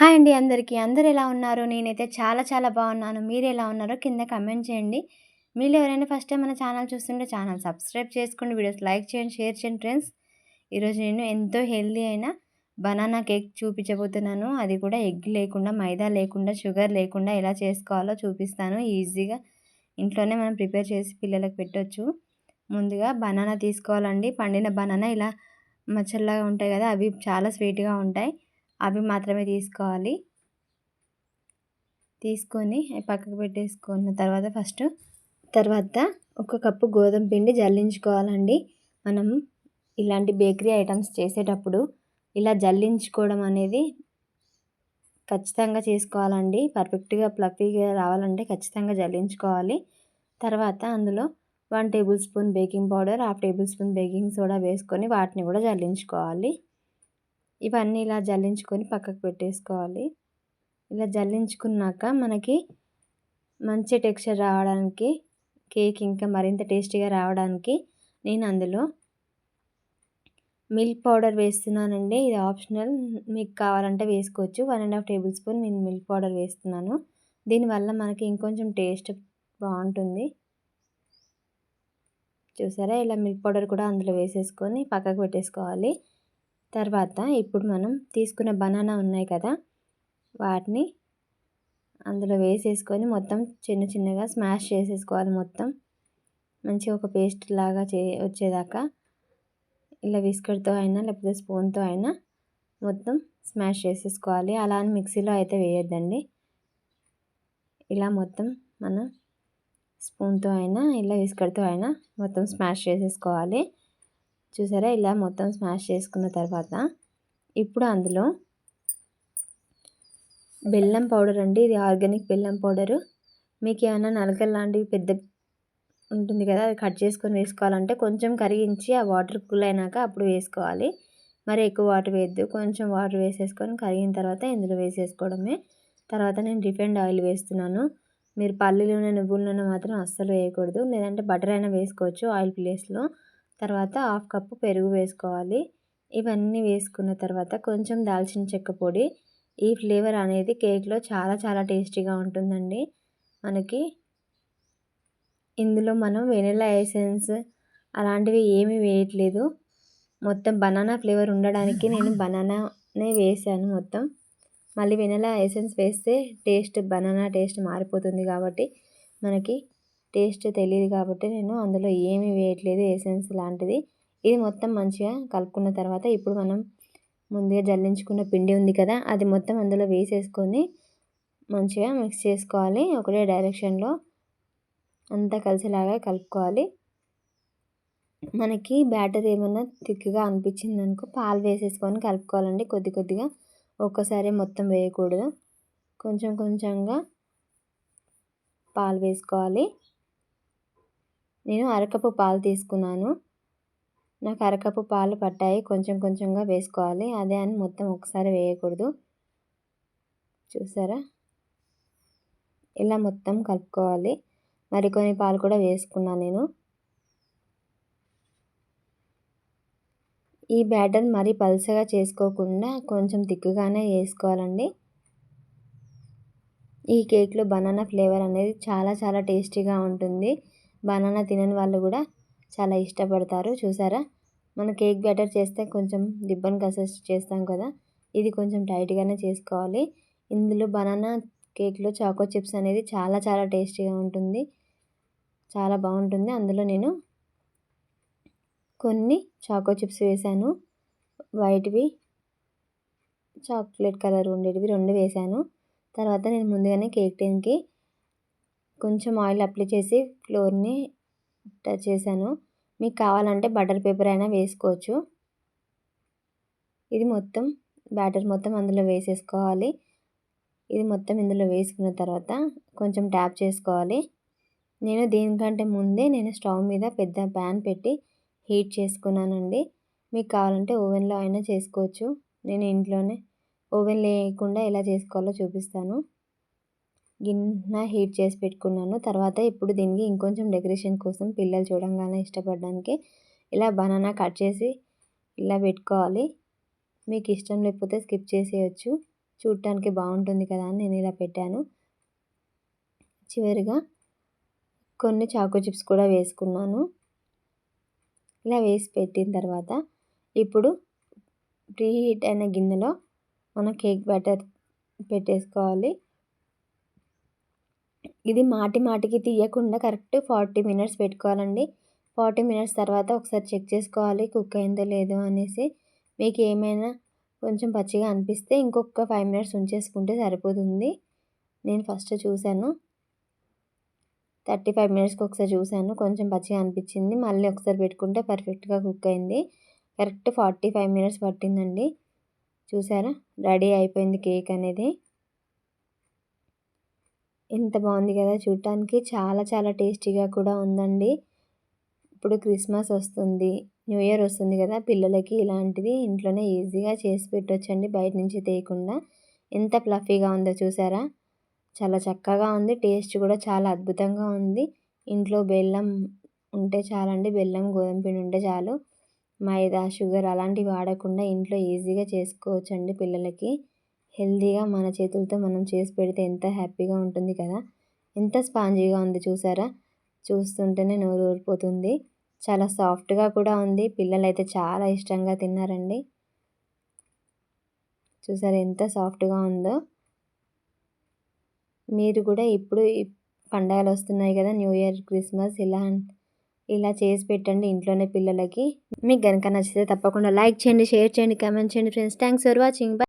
Hi అండి అందరికీ. అందరు ఎలా ఉన్నారు? నేనైతే చాలా చాలా బాగున్నాను. మీరు ఎలా ఉన్నారో కింద కమెంట్ చేయండి. మీరు ఎవరైనా ఫస్ట్ టైం మన ఛానల్ చూస్తుంటే ఛానల్ సబ్స్క్రైబ్ చేసుకోండి వీడియోస్ లైక్ చేయండి షేర్ చేయండి ఫ్రెండ్స్. ఈరోజు నేను ఎంతో హెల్దీ అయిన బనానా కేక్ చూపించబోతున్నాను. అది కూడా ఎగ్ లేకుండా మైదా లేకుండా షుగర్ లేకుండా ఎలా చేసుకోవాలో చూపిస్తాను. ఈజీగా ఇంట్లోనే మనం ప్రిపేర్ చేసి పిల్లలకు పెట్టవచ్చు ముందుగా బనానా తీసుకోవాలండి. పండిన బనానా ఇలా మచ్చల్లాగా ఉంటాయి కదా అవి చాలా స్వీట్గా ఉంటాయి. అవి మాత్రమే తీసుకోవాలి. తీసుకొని పక్కకు పెట్టేసుకున్న తర్వాత ఫస్ట్ తర్వాత ఒక కప్పు గోధుమ పిండి జల్లించుకోవాలండి. మనం ఇలాంటి బేకరీ ఐటమ్స్ చేసేటప్పుడు ఇలా జల్లించుకోవడం అనేది ఖచ్చితంగా చేసుకోవాలండి. పర్ఫెక్ట్గా ఫ్లఫీగా రావాలంటే ఖచ్చితంగా జల్లించుకోవాలి. తర్వాత అందులో one tablespoon baking powder half tablespoon baking soda వేసుకొని వాటిని కూడా జల్లించుకోవాలి. ఇవన్నీ ఇలా జల్లించుకొని పక్కకు పెట్టేసుకోవాలి. ఇలా జల్లించుకున్నాక మనకి మంచి టెక్స్చర్ రావడానికి కేక్ ఇంకా మరింత టేస్టీగా రావడానికి నేను అందులో మిల్క్ పౌడర్ వేస్తున్నానండి. ఇది ఆప్షనల్. మీకు కావాలంటే వేసుకోవచ్చు. One and half tablespoon నేను మిల్క్ పౌడర్ వేస్తున్నాను. దీనివల్ల మనకి ఇంకొంచెం టేస్ట్ బాగుంటుంది. చూసారా? ఇలా మిల్క్ పౌడర్ కూడా అందులో వేసేసుకొని పక్కకు పెట్టేసుకోవాలి. తర్వాత ఇప్పుడు మనం తీసుకున్న బనానా ఉన్నాయి కదా వాటిని అందులో వేసేసుకొని మొత్తం చిన్న చిన్నగా స్మాష్ చేసేసుకోవాలి మొత్తం. మంచిగా ఒక పేస్ట్ లాగా చే వచ్చేదాకా ఇలా విస్కర్తో అయినా లేకపోతే స్పూన్తో అయినా మొత్తం స్మాష్ చేసేసుకోవాలి. అలా అని మిక్సీలో అయితే వేయొద్దండి. ఇలా మొత్తం మనం స్పూన్తో అయినా ఇలా విస్కర్తో అయినా మొత్తం స్మాష్ చేసేసుకోవాలి. చూసారా? ఇలా మొత్తం స్మాష్ చేసుకున్న తర్వాత ఇప్పుడు అందులో బెల్లం పౌడర్ అండి. ఇది ఆర్గానిక్ బెల్లం పౌడరు. మీకు ఏమైనా నలకలు లాంటివి పెద్ద ఉంటుంది కదా అది కట్ చేసుకొని వేసుకోవాలంటే కొంచెం కరిగించి ఆ వాటర్ కూల్ అయినాక అప్పుడు వేసుకోవాలి. మరి ఎక్కువ వాటర్ వేయద్దు. కొంచెం వాటర్ వేసేసుకొని కరిగిన తర్వాత ఇందులో వేసేసుకోవడమే. తర్వాత నేను రిఫైండ్ ఆయిల్ వేస్తున్నాను. మీరు పల్లీలు నూనె నువ్వుల నూనె మాత్రం అస్సలు వేయకూడదు. లేదంటే బటర్ అయినా వేసుకోవచ్చు ఆయిల్ ప్లేస్లో. తర్వాత హాఫ్ కప్పు పెరుగు వేసుకోవాలి. ఇవన్నీ వేసుకున్న తర్వాత కొంచెం దాల్చిన చెక్క పొడి. ఈ ఫ్లేవర్ అనేది కేక్లో చాలా చాలా టేస్టీగా ఉంటుందండి. మనకి ఇందులో మనం వెనిలా ఎసెన్స్ అలాంటివి ఏమీ వేయట్లేదు. మొత్తం బనానా ఫ్లేవర్ ఉండడానికి నేను బనానానే వేసాను మొత్తం. మళ్ళీ వెనిలా ఎసెన్స్ వేస్తే టేస్ట్ బనానా టేస్ట్ మారిపోతుంది కాబట్టి మనకి టేస్ట్ తెలియదు కాబట్టి నేను అందులో ఏమీ వేయట్లేదు ఎసెన్స్ లాంటిది. ఇది మొత్తం మంచిగా కలుపుకున్న తర్వాత ఇప్పుడు మనం ముందుగా జల్లించుకున్న పిండి ఉంది కదా అది మొత్తం అందులో వేసేసుకొని మంచిగా మిక్స్ చేసుకోవాలి. ఒకటే డైరెక్షన్లో అంతా కలిసేలాగా కలుపుకోవాలి. మనకి బ్యాటర్ ఏమన్నా థిక్గా అనిపించింది అనుకో పాలు వేసేసుకొని కలుపుకోవాలండి. కొద్ది కొద్దిగా ఒక్కసారి మొత్తం వేయకూడదు. కొంచెం కొంచెంగా పాలు వేసుకోవాలి. నేను అరకప్పు పాలు తీసుకున్నాను. నాకు అరకప్పు పాలు పట్టాయి. కొంచెం కొంచెంగా వేసుకోవాలి. అదే అని మొత్తం ఒకసారి వేయకూడదు. చూసారా? ఇలా మొత్తం కలుపుకోవాలి. మరికొన్ని పాలు కూడా వేసుకున్నాను నేను. ఈ బ్యాటర్ మరీ పలుసగా చేసుకోకుండా కొంచెం తిక్కుగానే వేసుకోవాలండి. ఈ కేక్లో బనానా ఫ్లేవర్ అనేది చాలా చాలా టేస్టీగా ఉంటుంది. బనానా తినని వాళ్ళు కూడా చాలా ఇష్టపడతారు. చూసారా? మనం కేక్ బ్యాటర్ చేస్తే కొంచెం దిబ్బను కసెస్ చేస్తాం కదా ఇది కొంచెం టైట్గానే చేసుకోవాలి. ఇందులో బనానా కేక్లో చాకో చిప్స్ అనేది చాలా చాలా టేస్టీగా ఉంటుంది. చాలా బాగుంటుంది. అందులో నేను కొన్ని చాకో చిప్స్ వేసాను. వైట్వి చాక్లెట్ కలర్ ఉండేటివి రెండు వేసాను. తర్వాత నేను ముందుగానే కేక్ టిన్కి కొంచెం ఆయిల్ అప్లై చేసి ఫ్లోర్ని టచ్ చేశాను. మీకు కావాలంటే బటర్ పేపర్ అయినా వేసుకోవచ్చు. ఇది మొత్తం బ్యాటర్ మొత్తం అందులో వేసేసుకోవాలి. ఇది మొత్తం ఇందులో వేసుకున్న తర్వాత కొంచెం ట్యాప్ చేసుకోవాలి. నేను దీనికంటే ముందే నేను స్టవ్ మీద పెద్ద ప్యాన్ పెట్టి హీట్ చేసుకున్నానండి. మీకు కావాలంటే ఓవెన్లో అయినా చేసుకోవచ్చు. నేను ఇంట్లోనే ఓవెన్ లేకుండా ఎలా చేసుకోవాలో చూపిస్తాను. గిన్నె హీట్ చేసి పెట్టుకున్నాను. తర్వాత ఇప్పుడు దీనికి ఇంకొంచెం డెకరేషన్ కోసం పిల్లలు చూడంగానే ఇష్టపడడానికి ఇలా బనానా కట్ చేసి ఇలా పెట్టుకోవాలి. మీకు ఇష్టం లేకపోతే స్కిప్ చేసేయచ్చు. చూడటానికి బాగుంటుంది కదా అని నేను ఇలా పెట్టాను. చివరిగా కొన్ని చాకో చిప్స్ కూడా వేసుకున్నాను. ఇలా వేసి పెట్టిన తర్వాత ఇప్పుడు ప్రీ హీట్ అయిన గిన్నెలో మనం కేక్ బ్యాటర్ పెట్టేసుకోవాలి. ఇది మాటి మాటికి తీయకుండా కరెక్ట్ ఫార్టీ మినిట్స్ పెట్టుకోవాలండి. ఫార్టీ మినిట్స్ తర్వాత ఒకసారి చెక్ చేసుకోవాలి కుక్ అయిందో లేదో అనేసి. మీకు ఏమైనా కొంచెం పచ్చిగా అనిపిస్తే ఇంకొక ఫైవ్ మినిట్స్ ఉంచేసుకుంటే సరిపోతుంది. నేను ఫస్ట్ చూశాను. థర్టీ ఫైవ్ మినిట్స్కి ఒకసారి చూశాను. కొంచెం పచ్చిగా అనిపించింది. మళ్ళీ ఒకసారి పెట్టుకుంటే పర్ఫెక్ట్గా కుక్ అయింది. కరెక్ట్ ఫార్టీ ఫైవ్ మినిట్స్ పట్టిందండి. చూసారా? రెడీ అయిపోయింది కేక్ అనేది. ఎంత బాగుంది కదా చూడటానికి చాలా చాలా టేస్టీగా కూడా ఉందండి. ఇప్పుడు క్రిస్మస్ వస్తుంది న్యూ ఇయర్ వస్తుంది కదా పిల్లలకి ఇలాంటిది ఇంట్లోనే ఈజీగా చేసి పెట్టొచ్చండి బయట నుంచి తీయకుండా. ఎంత ఫ్లఫీగా ఉందో చూసారా? చాలా చక్కగా ఉంది టేస్ట్ కూడా చాలా అద్భుతంగా ఉంది. ఇంట్లో బెల్లం ఉంటే చాలండి బెల్లం గోధుమ పిండి ఉంటే చాలు. మైదా షుగర్ అలాంటివి వాడకుండా ఇంట్లో ఈజీగా చేసుకోవచ్చండి పిల్లలకి. హెల్తీగా మన చేతులతో మనం చేసి పెడితే ఎంత హ్యాపీగా ఉంటుంది కదా. ఎంత స్పాంజీగా ఉంది చూసారా? చూస్తుంటేనే నోరు ఊరిపోతుంది. చాలా సాఫ్ట్గా కూడా ఉంది. పిల్లలు అయితే చాలా ఇష్టంగా తిన్నారండి. చూసారా ఎంత సాఫ్ట్గా ఉందో. మీరు కూడా ఇప్పుడు పండగలు వస్తున్నాయి కదా. న్యూ ఇయర్ క్రిస్మస్ ఇలా ఇలా చేసి పెట్టండి ఇంట్లోనే పిల్లలకి. మీకు కనుక నచ్చితే తప్పకుండా లైక్ చేయండి షేర్ చేయండి కామెంట్ చేయండి ఫ్రెండ్స్. Thanks for watching.